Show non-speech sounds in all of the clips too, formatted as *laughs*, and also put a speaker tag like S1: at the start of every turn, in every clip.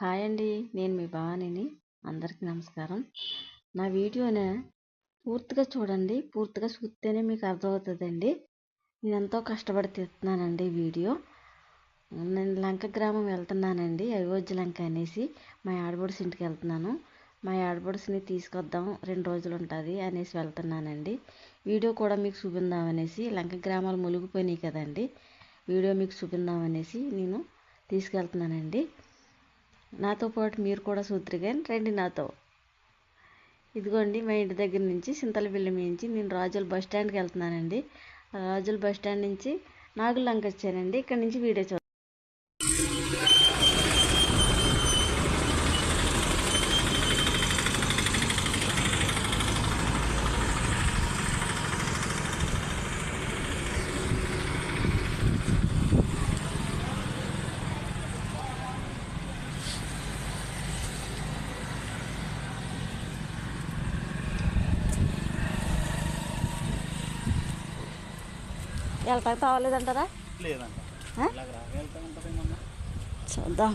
S1: Hi అండి. నేను మీ భవానీని. అందరికీ నమస్కారం. నా వీడియోని పూర్తిగా చూడండి. పూర్తిగా చూస్తేనే మీకు అర్థమవుతుందండి. నేను ఎంతో కష్టపడి తీస్తున్నానండి వీడియో. నేను లంక గ్రామం వెళ్తున్నానండి. అయోధ్య లంక అనేసి మా ఆడబడుసు ఇంటికి వెళ్తున్నాను. మా ఆడబడుసుని తీసుకొద్దాం. రెండు రోజులు ఉంటుంది అనేసి వెళ్తున్నానండి. వీడియో కూడా మీకు చూపిందామనేసి లంక గ్రామాలు మునిగిపోయినాయి కదండి. వీడియో మీకు చూపిందామనేసి నేను తీసుకెళ్తున్నానండి. నాతో పాటు మీరు కూడా సూత్రిగాని రండి నాతో. ఇదిగోండి మా ఇంటి దగ్గర నుంచి సింతల బిల్లం నుంచి నేను రాజుల బస్ స్టాండ్కి వెళ్తున్నానండి. రాజుల బస్ స్టాండ్ నుంచి నాగులంక వచ్చానండి. ఇక్కడ నుంచి వీడియో వెళ్తాక తావలేదంటారా చూద్దాం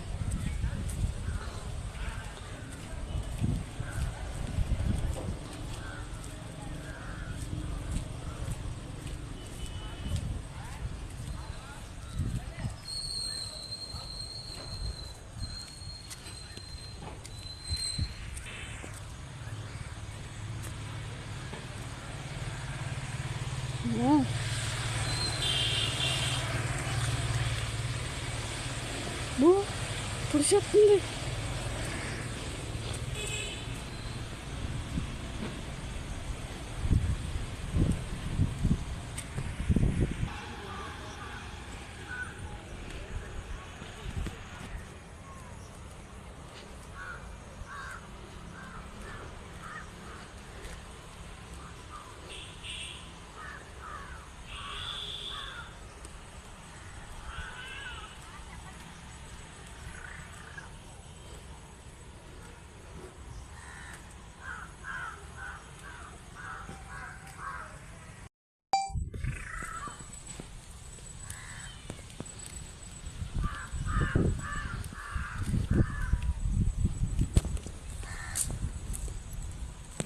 S1: అమ్మో. అమ్మో, ఇప్పుడు చెప్తుంది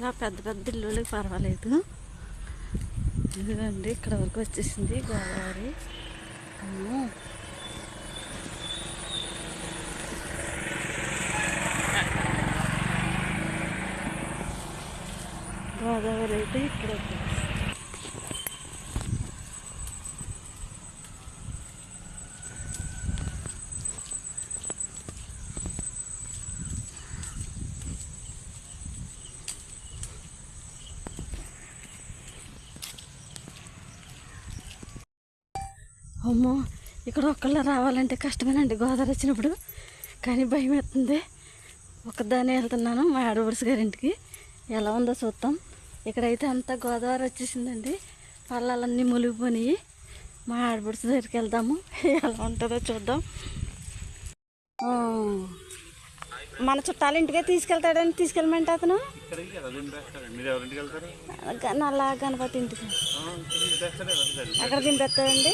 S1: ఇలా పెద్ద పెద్ద ఇల్లులకి పర్వాలేదు. ఇదిగోండి ఇక్కడ వరకు వచ్చేసింది గోదావరి. అమ్మో. గోదావరి అయితే ఇక్కడ అమ్మో ఇక్కడ ఒక్కళ్ళ రావాలంటే కష్టమేనండి. గోదావరి వచ్చినప్పుడు. కానీ భయం వేస్తుంది. ఒక్కదానే వెళ్తున్నాను మా ఆడపడుసు గారింటికి. ఎలా ఉందో చూద్దాం. ఇక్కడైతే అంతా గోదావరి వచ్చేసిందండి. పళ్ళాలన్నీ మునిగిపోయినాయి మా ఆడపడుసు దగ్గరికి వెళ్దాము. ఎలా ఉంటుందో చూద్దాం. మన చుట్టాల ఇంటికే తీసుకెళ్తాడని తీసుకెళ్ళమంటే అతను? నల్ల గణపతి ఇంటికి. అక్కడ దింపేస్తాడండి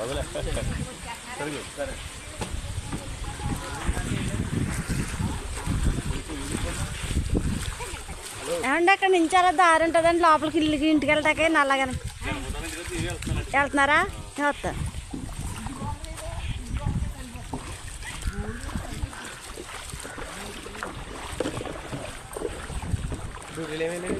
S2: కావాలి రావదులే సరే
S1: ఏమండి అక్కడ నుంచి అలా దారి ఉంటుందండి లోపలికి ఇల్లుకి ఇంటికి వెళ్ళటాకే నల్లగానే వెళ్తున్నారా? వస్తా
S2: ఓయ్.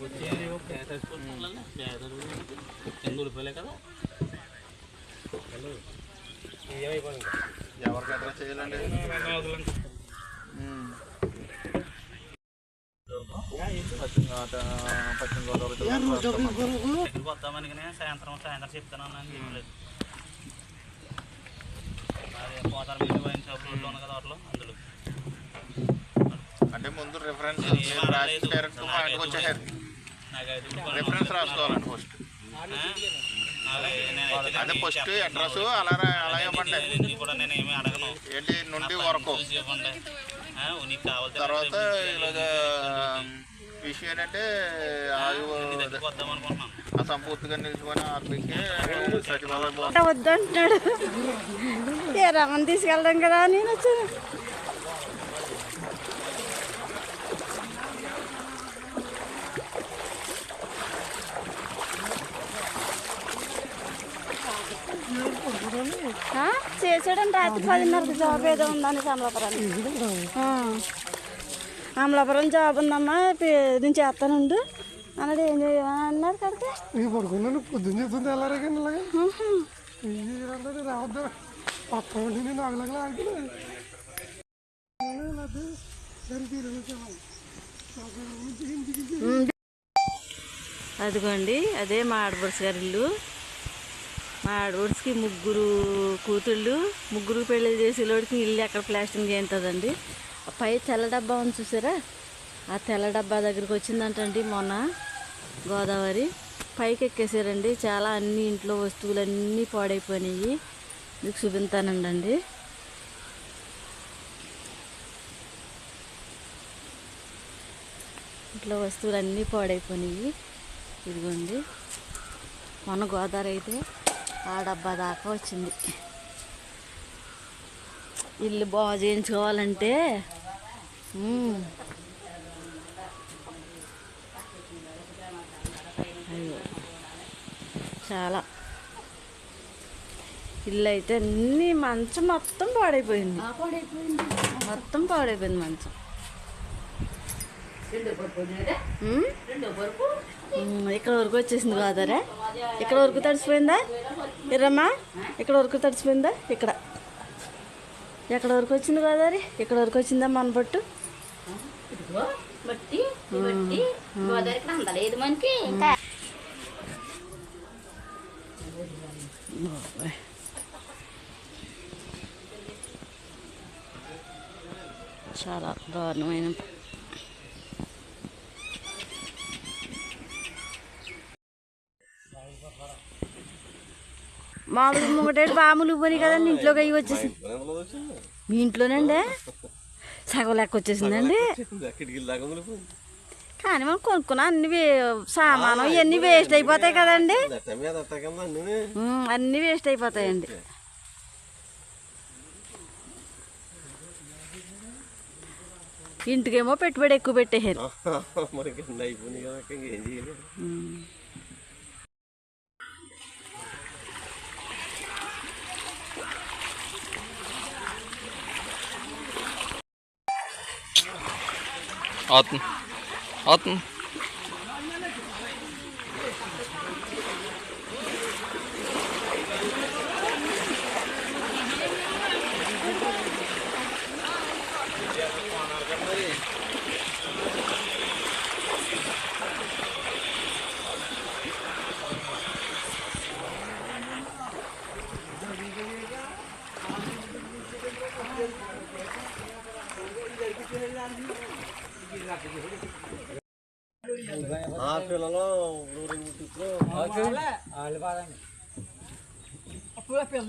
S3: ఆ, అది ఉంటుంది
S2: ఎవరికి అడ్రస్ చేయాలండి పశ్చిమ పశ్చిమ గోదావరి
S4: దగ్గరికి వద్దామని కానీ సాయంత్రం సాయంత్రం చెప్తాను అని చెప్పలేదు అదే పోతారు మీరు వైన్ షాప్ రోడ్లో ఉంది కదా వాటిలో అందులో
S2: అంటే ముందు రిఫరెన్స్
S4: ఏం
S2: వచ్చేసారు రిఫరెన్స్ రాసుకోవాలండి ఫస్ట్ అదే ఫస్ట్ అడ్రస్ అలా అలా ఇవ్వండి ఏంటి? నుండి వరకు. తర్వాత
S4: రేపు
S2: ఇలాగ విషయం ఏంటంటే ఆ
S4: సంపూర్తిగా దగ్గరికి
S2: నిలిచిపోయిన ఆర్మీకి సచివాలయం బా-
S1: వద్దు రమణ తీసుకెళ్దాం కదా నేను వచ్చాను ఆ, చేసాడండి రాత్రి పదిన్నరకు జాబ్ ఏదో ఉందని అమలాపురం అమలాపురం జాబ్ ఉందమ్మా నేను చేస్తానుండు. అన్నాడు ఏం చేయమా అన్నారు కడితే.
S5: పడుకున్నాను పొద్దున్న చెప్తుంది వెళ్ళారా కానీ ఇలాగా. అంటే రావద్దా. పక్క ఉండి నేను అగలగలా ఆడుకున్నాను
S1: అదిగోండి అదే మా ఆడపడుచు గారి ఇల్లు. మా ఆడపడుచుకి ముగ్గురు కూతుళ్ళు ముగ్గురు పెళ్ళి చేసేలోడికి ఇల్లు ఎక్కడ ప్లాస్టింగ్ చేస్తుందండి ఆ పై తెల్ల డబ్బా ఉంది చూసారా? ఆ తెల్ల డబ్బా దగ్గరికి వచ్చిందంటండి మొన్న గోదావరి. పైకి ఎక్కేసారండి. చాలా అన్ని ఇంట్లో వస్తువులు అన్నీ పాడైపోయినాయి. మీకు చూపిస్తానండి ఇంట్లో వస్తువులు అన్నీ పాడైపోయినాయి. ఇదిగోండి. మొన్న గోదావరి అయితే ఆ డబ్బా దాకా వచ్చింది. ఇల్లు బాగు చేయించుకోవాలంటే చాలా. ఇల్లు అయితే అన్ని మంచం మొత్తం పాడైపోయింది. మొత్తం పాడైపోయింది మంచం. ఇక్కడ వరకు వచ్చేసింది గోదావరి ఇక్కడ వరకు తడిసిపోయిందా? ఇరమ్మా ఇక్కడ వరకు తడిసిపోయిందా? ఇక్కడ. ఎక్కడ వరకు వచ్చింది గోదావరి ఇక్కడ వరకు వచ్చిందా మన పట్టు
S6: బట్టి అందలేదు మనకి.
S1: చాలా దారుణమైన మామూలు ముంగటేడు బాములు పోయి కదండి ఇంట్లోకి అయ్యి వచ్చేసింది. మీ ఇంట్లోనండి? సగం లెక్క వచ్చేసిందండి కానీ మనం కొనుక్కున్న అన్ని సామాను ఇవన్నీ వేస్ట్ అయిపోతాయి కదండి. అన్నీ. వేస్ట్ అయిపోతాయండి. ఇంటికేమో పెట్టుబడి ఎక్కువ పెట్టేశారు.
S2: Arten.
S3: Arten.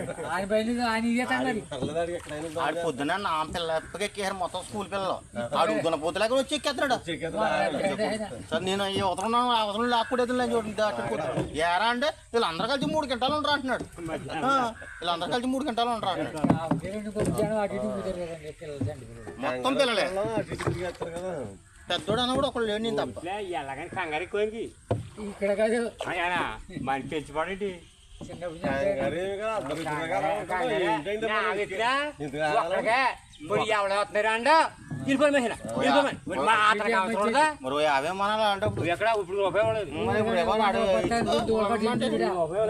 S3: ఉండరు ఆయన బయలు ఆయన
S7: ఆడు పొద్దున నా పిల్ల ఎక్కేసారు మొత్తం స్కూల్ పిల్లలు. *laughs* ఆడు దున్న పోతులేక వచ్చి ఎక్కేస్తున్నాడు సార్ నేను ఈ అవసరం అవసరం లాక్కుడేది నేను చూడండి దాటుకుపోతాను ఏరా అంటే వీళ్ళందరూ కలిసి మూడు గంటలు ఉంటారు అంటున్నాడు. ఆ, వీళ్ళందరూ కలిసి మూడు గంటలు ఉంటారు అంటున్నాడు. మొత్తం పిల్లలే. పెద్దోడు అన్న కూడా ఒకళ్ళు లేడు నేను తప్ప.
S3: ఎలాగని కంగారు ఇక్కడ కాదు. మన పెంచిపడండి చిన్నప్పుడు చంపాడు.
S2: గరీబ్ కదా, అందరూ ఇద్దరు కదా, ఏంటంటే
S3: నా
S2: మరి
S3: దగ్గర
S2: ఇంతగా ఆగలా?
S3: ఒక్కడికే పోయి ఎవడ వస్తున్నారు అండ వెళ్ళిపోయి మహిళ వెళ్ళిపోయి మరి మా అతనికి అవసరం ఉండదా
S7: మరి యాభై మనాలు అంటే ఇప్పుడు
S3: నువ్వు ఎక్కడ ఇప్పుడు రూపాయి ఇవ్వలేదు.
S7: మరి ఇప్పుడు ఏమో ఆడు
S3: రోడ్డు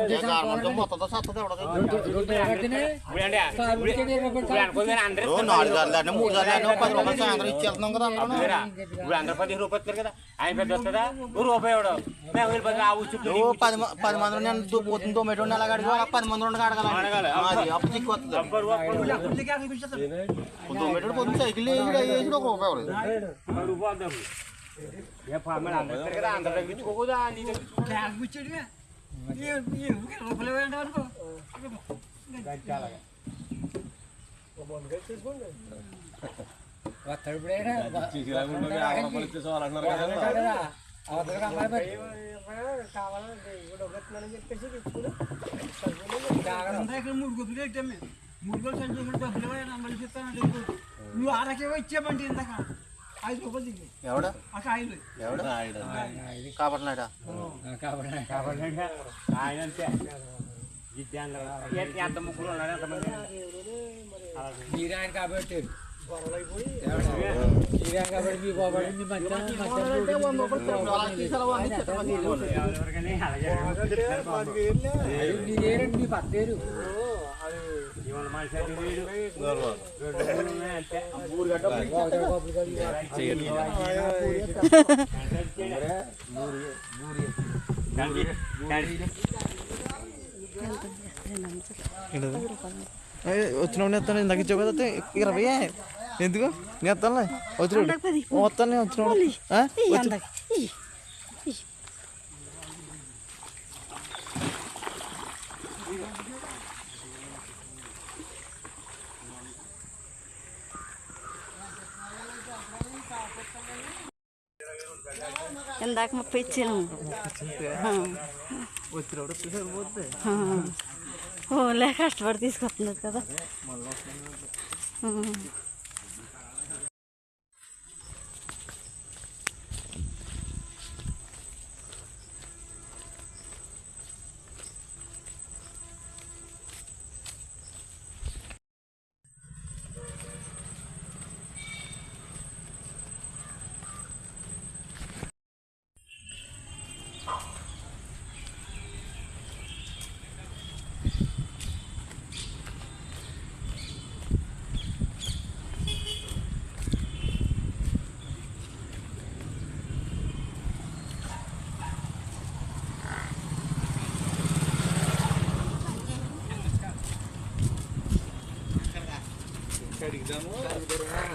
S7: ఏ కారణంతో మొత్తంతో సత్తది ఎవడది
S3: ఎక్కడితేనే
S7: ఇప్పుడు అనుకోలేదు అందరూ నాలుగు సార్లు అంటే మూడు సార్లు అంటే పది రూపాయలు సాయంత్రం ఇచ్చి వెళ్తున్నాం కదా అందరం
S3: ఇప్పుడు అందరు పది రూపాయలు ఇస్తారు కదా ఆయన పెద్ద వస్తుందా నువ్వు రూపాయి ఇవ్వడు మేము వెళ్ళిపోతే ఆ ఊరు చుట్టూ
S7: నువ్వు పది మ- పది మంది నేను పొద్దున్న తొమ్మిది kidoko kau lagi. Baru buat dah. Ya pamer anda. Terkira anda lagi tu kau dah ni. Dah bucu dia.
S3: Iya, iya, mungkin lo boleh yang
S5: dalam tu. Dan cara. Kamu
S3: ambil kes
S2: pun. Water break na. Cici lagi pun dia
S3: awak boleh tu soalan
S5: nak kata. Awak tu kan apa? Kawalan itu dokat mana je kesih tu. Jangan. Anda kan murgo pilih demi. Murgo sanjung murgo pilih na. Malaysia tanah itu. నువ్వు ఆరకేవో ఇచ్చామంటే ఇందాక ఐదు రూపాయలు దిగి
S7: ఎవడ
S5: ఆ కాయలు
S7: ఎవడ
S2: రాయడం.
S7: కాబట్టినాడా
S3: కాబట్టి కాబట్టి ఆయన అంతే జిద్దాన్లో ఎంత- ఎంత ముగ్గురు ఉన్నారు ఎంతమంది మీరు ఆయన మీ పత్తేరు
S8: వచ్చినప్పుడు ఎత్తాను ఇందాక ఇచ్చావు కదా అత్తే, ఇరవై ఎందుకు నేను ఎత్తాను వచ్చినప్పుడు వస్తాను నేను
S1: ఇందాక ముప్పై ఇచ్చాను ఓలే కష్టపడి తీసుకొస్తున్నారు కదా. Got exam.